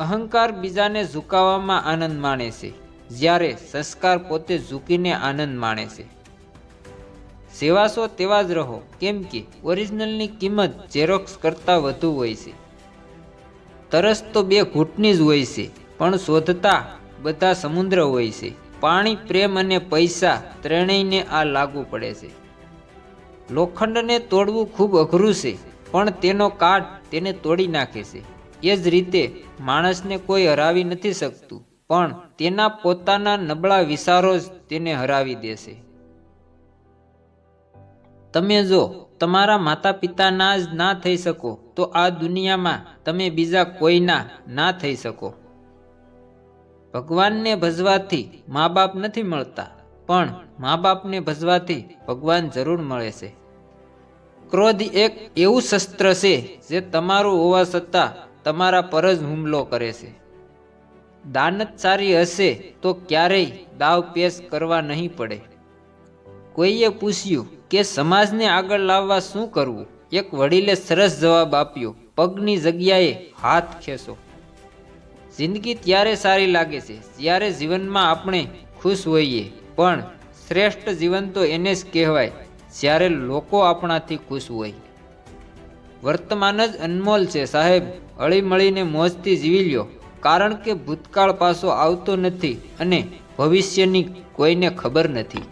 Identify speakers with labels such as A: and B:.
A: અહંકાર બીજાને ઝુકાવવામાં આનંદ માણે છે. જ્યારે સંસ્કાર પોતે ઝૂકીને આનંદ માણે છે. સેવાશો તેવા જ રહો, કેમ કે ઓરિજિનલની કિંમત ઝેરોક્સ કરતાં વધુ હોય છે. તરસ તો બે ઘૂંટની જ હોય છે, પણ શોધતા બધા સમુદ્ર હોય છે. પાણી, પ્રેમ અને પૈસા ત્રણેયને આ લાગુ પડે છે. લોખંડને તોડવું ખૂબ અઘરું છે, પણ તેનો કાટ તેને તોડી નાખે છે. એ જ રીતે માણસને કોઈ હરાવી નથી શકતું, પણ તેના પોતાના નબળા વિચારો જ તેને હરાવી દેશે. તમે જો તમારા માતા પિતાના જ ના થઈ શકો, તો આ દુનિયામાં તમે બીજા કોઈના ના થઈ શકો. ભગવાનને ભજવાથી મા બાપ નથી મળતા, પણ મા બાપને ભજવાથી ભગવાન જરૂર મળે છે. ક્રોધ એક એવું શસ્ત્ર છે, જે તમારું હોવા છતાં તમારા પર જ હુમલો કરે છે. દાનત સારી હશે તો ક્યારેય દાવ પેશ કરવા નહીં પડે. કોઈએ પૂછ્યું કે સમાજને આગળ લાવવા શું કરવું? એક વડીલે સરસ જવાબ આપ્યો, પગની જગ્યાએ હાથ ખેંચો. જિંદગી ત્યારે સારી લાગે છે, જ્યારે જીવનમાં આપણે ખુશ હોઈએ. પણ શ્રેષ્ઠ જીવન તો એને જ કહેવાય, જ્યારે લોકો આપણાથી ખુશ હોય. વર્તમાન જ અનમોલ છે, સાહેબ. હળી મળીને મોજથી જીવી લ્યો. કારણ કે ભૂતકાળ પાછો આવતો નથી અને ભવિષ્યની કોઈને ખબર નથી.